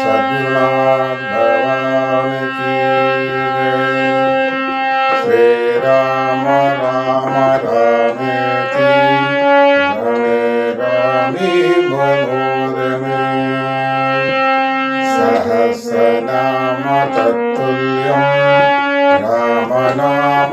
सद्गुरुनाथ भगवान की जय। श्री राम राम रमे रामे मनोरमे सहस्रनाम तत्तुल्यं रामनाम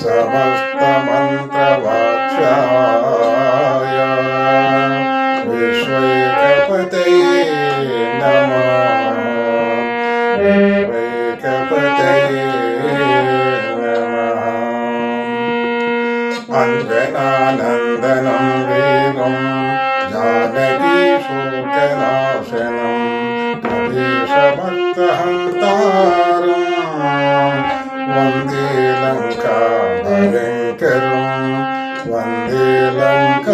समस्तमन्त्रवाक्षाय विश्वैकपतये नमः। विश्वैकपतये नमः। अञ्जनानन्दनं वेगं जानकीशोकनाशनं कवीशभक्तहन्तारं One day, ele é um